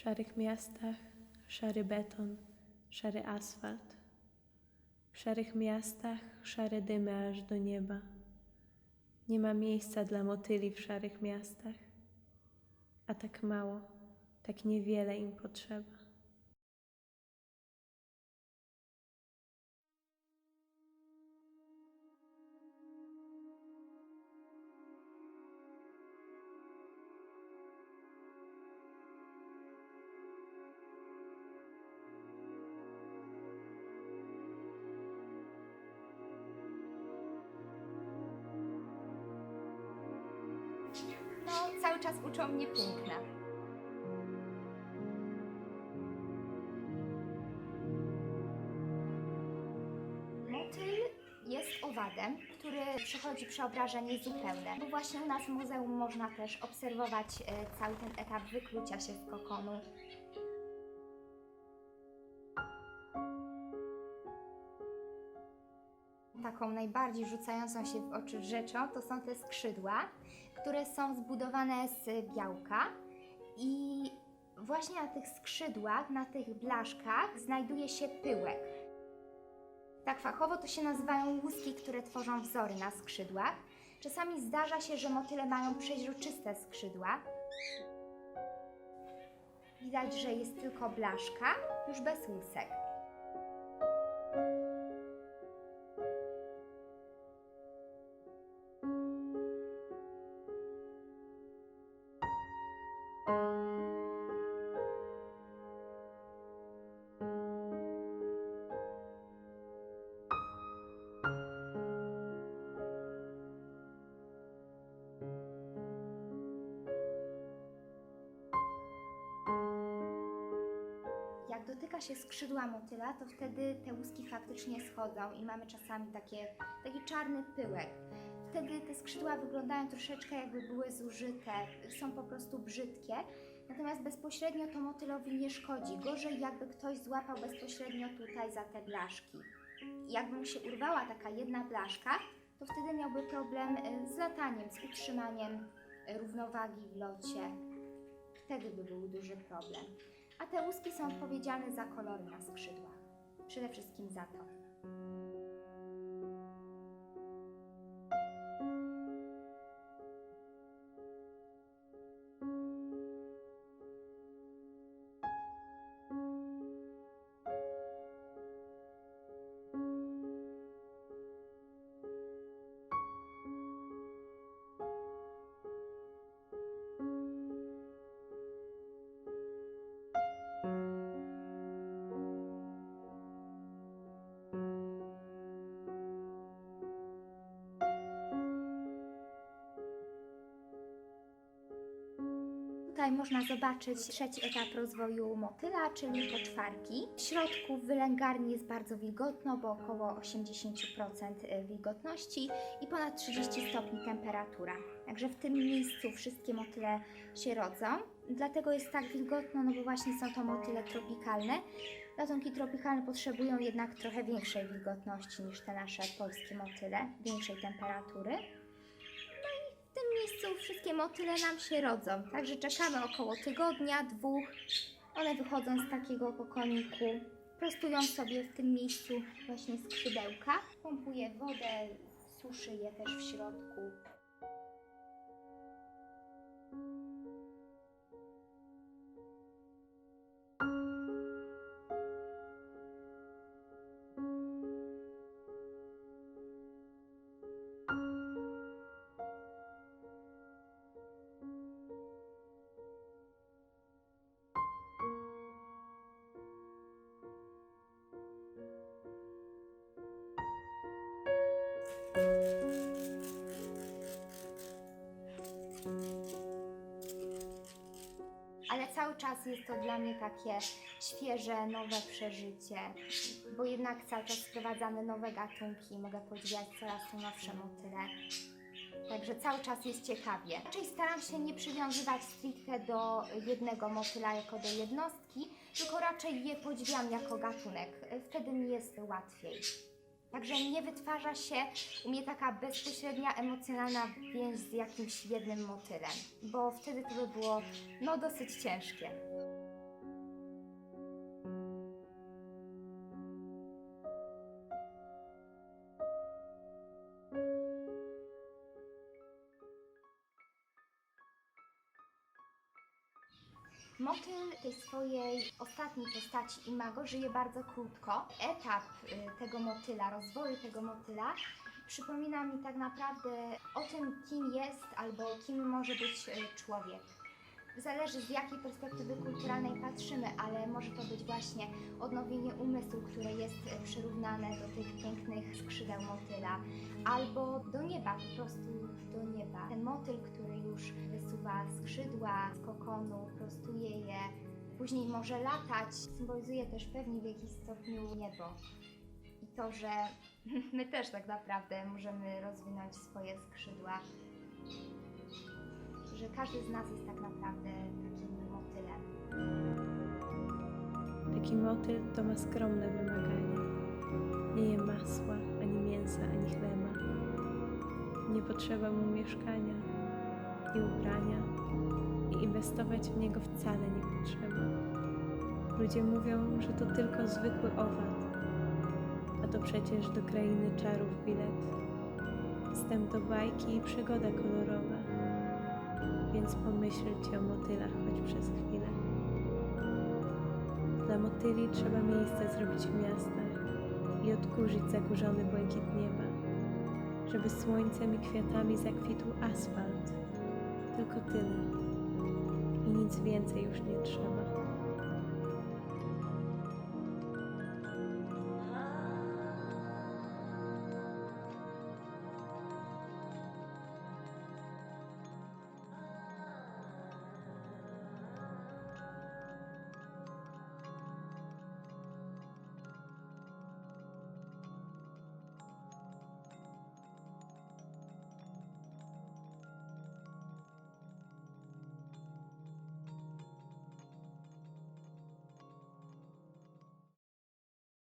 szarych miastach szary beton, szary asfalt. W szarych miastach szare dymy aż do nieba. Nie ma miejsca dla motyli w szarych miastach, a tak mało, tak niewiele im potrzeba. Cały czas uczą mnie piękna. Motyl jest owadem, który przechodzi przeobrażenie zupełne. Bo właśnie u nas w muzeum można też obserwować e, cały ten etap wyklucia się z kokonu. Taką najbardziej rzucającą się w oczy rzeczą to są te skrzydła, które są zbudowane z białka i właśnie na tych skrzydłach, na tych blaszkach znajduje się pyłek. Tak fachowo to się nazywają łuski, które tworzą wzory na skrzydłach. Czasami zdarza się, że motyle mają przeźroczyste skrzydła. Widać, że jest tylko blaszka, już bez łusek. Jak dotyka się skrzydła motyla, to wtedy te łuski faktycznie schodzą i mamy czasami takie, taki czarny pyłek. Wtedy te skrzydła wyglądają troszeczkę jakby były zużyte, są po prostu brzydkie. Natomiast bezpośrednio to motylowi nie szkodzi. Gorzej jakby ktoś złapał bezpośrednio tutaj za te blaszki. Jakby mu się urwała taka jedna blaszka, to wtedy miałby problem e, z lataniem, z utrzymaniem równowagi w locie. Wtedy by był duży problem. A te łuski są odpowiedzialne za kolory na skrzydłach. Przede wszystkim za to. Tutaj można zobaczyć trzeci etap rozwoju motyla, czyli poczwarki. W środku w wylęgarni jest bardzo wilgotno, bo około 80% wilgotności i ponad 30 stopni temperatura. Także w tym miejscu wszystkie motyle się rodzą. Dlatego jest tak wilgotno, no bo właśnie są to motyle tropikalne. Gatunki tropikalne potrzebują jednak trochę większej wilgotności niż te nasze polskie motyle, większej temperatury. Miejscu wszystkie motyle nam się rodzą, także czekamy około tygodnia, dwóch. One wychodzą z takiego kokoniku, prostują sobie w tym miejscu właśnie skrzydełka. Pompuje wodę, suszy je też w środku. Ale cały czas jest to dla mnie takie świeże, nowe przeżycie, bo jednak cały czas wprowadzamy nowe gatunki, mogę podziwiać coraz to nowsze motyle. Także cały czas jest ciekawie. Raczej staram się nie przywiązywać stricte do jednego motyla jako do jednostki, tylko raczej je podziwiam jako gatunek. Wtedy mi jest łatwiej. Także nie wytwarza się u mnie taka bezpośrednia emocjonalna więź z jakimś jednym motylem, bo wtedy to by było no dosyć ciężkie. Motyl tej swojej ostatniej postaci Imago żyje bardzo krótko. Etap y, tego motyla, rozwoju tego motyla przypomina mi tak naprawdę o tym, kim jest albo kim może być y, człowiek. Zależy z jakiej perspektywy kulturalnej patrzymy, ale może to być właśnie odnowienie umysłu, które jest y, przyrównane do tych pięknych skrzydeł motyla, albo do nieba, po prostu do nieba. Ten motyl, który już wysuwa skrzydła kokonu, prostuje je, później może latać, symbolizuje też pewnie w jakiś stopniu niebo. I to, że my też tak naprawdę możemy rozwinąć swoje skrzydła, że każdy z nas jest tak naprawdę takim motylem. Taki motyl to ma skromne wymagania. Nie je masła, ani mięsa, ani chleba. Nie potrzeba mu mieszkania i ubrania inwestować w niego wcale nie potrzeba. Ludzie mówią, że to tylko zwykły owad, a to przecież do krainy czarów bilet. Wstęp do bajki i przygoda kolorowa, więc pomyślcie o motylach choć przez chwilę. Dla motyli trzeba miejsce zrobić w miastach i odkurzyć zakurzony błękit nieba, żeby słońcem i kwiatami zakwitł asfalt. Tylko tyle. Nic więcej już nie trzeba.